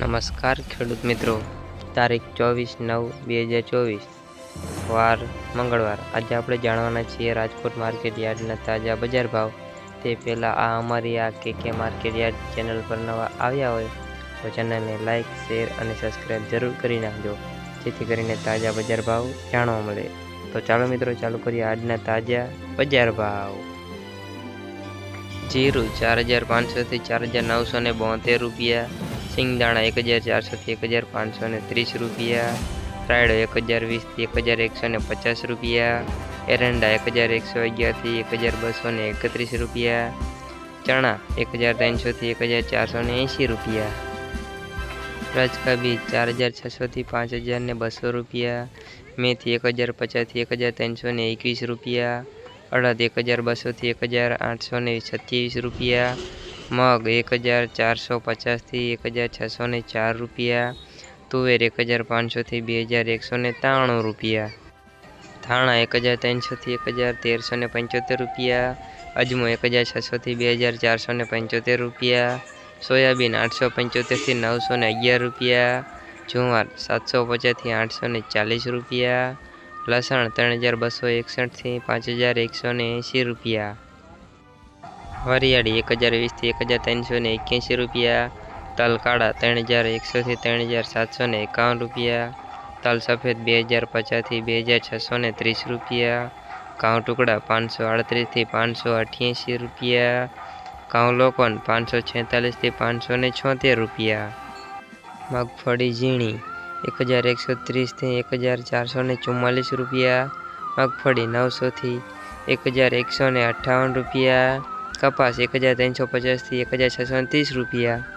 નમસ્કાર ખેડૂત મિત્રો. તારીખ ચોવીસ નવ બે હજાર ચોવીસ, વાર મંગળવાર. આજે આપણે જાણવાના છીએ રાજકોટ માર્કેટ યાર્ડના તાજા બજાર ભાવ. તે પહેલાં આ અમારી આ કે કે માર્કેટ યાર્ડ ચેનલ પર નવા આવ્યા હોય તો ચેનલને લાઇક શેર અને સબસ્ક્રાઈબ જરૂર કરી નાખજો, જેથી કરીને તાજા બજાર ભાવ જાણવા મળે. તો ચાલો મિત્રો, ચાલુ કરીએ આજના તાજા બજાર ભાવ. જીરું ચાર હજાર પાંચસોથી ચાર હજાર નવસો ને બોતેર રૂપિયા સિંગદાણા એક હજાર ચારસોથી એક હજાર પાંચસો ને ત્રીસ રૂપિયા રાયડો એક હજાર વીસથી એક હજાર એકસો ને પચાસ રૂપિયા એરંડા એક હજાર એકસો અગિયારથી એક હજાર બસો ને એકત્રીસ રૂપિયા ચણા એક હજાર ત્રણસોથી એક હજાર ચારસો ને એંશી રૂપિયા રજકા બીજ ચાર હજાર છસોથી પાંચ હજાર ને બસો રૂપિયા મેથી એક હજાર પચાસથી એક હજાર ત્રણસો ને એકવીસ રૂપિયા અડદ એક હજાર બસોથી એક હજાર આઠસો ને સત્યાવીસ રૂપિયા મગ એક હજાર ચારસો પચાસથી એક હજાર છસો ને ચાર રૂપિયા, તુવેર એક હજાર પાંચસોથી બે હજાર એકસો ને ત્રાણું રૂપિયા થાણા એક હજાર ત્રણસોથી એક હજાર તેરસો ને પંચોતેર રૂપિયા, અજમો એક હજાર છસોથી બે હજાર ચારસો ને પંચોતેર રૂપિયા, સોયાબીન આઠસો પંચોતેરથી નવસો ને અગિયાર રૂપિયા, જુવાર સાતસો પચાસથી આઠસો ને ચાલીસ રૂપિયા, લસણ ત્રણ હજાર બસો એકસઠથી પાંચ હજાર એકસો ને એંશી રૂપિયા. વરિયાળી એક હજાર વીસથી એક હજાર ત્રણસો ને એક્યાસી રૂપિયા, તલ કાળા ત્રણ હજાર એકસોથી ત્રણ હજાર સાતસો ને એકાવન રૂપિયા, તલ સફેદ બે હજાર પચાસથી બે હજાર છસો ને ત્રીસ રૂપિયા, ઘઉં ટુકડા પાંચસો આડત્રીસથી પાંચસો અઠ્યાસી રૂપિયા, ઘઉં લોકોન પાંચસો છેતાલીસથી પાંચસો ને છોતેર રૂપિયા. મગફળી ઝીણી એક હજાર એકસો ત્રીસથી એક હજાર ચારસો ને ચુમ્માલીસ રૂપિયા, મગફળી નવસોથી એક હજાર એકસો ને અઠ્ઠાવન રૂપિયા કપાસ એક હજાર ત્રણસો પચાસથી એક હજાર છસો ત્રીસ રૂપિયા.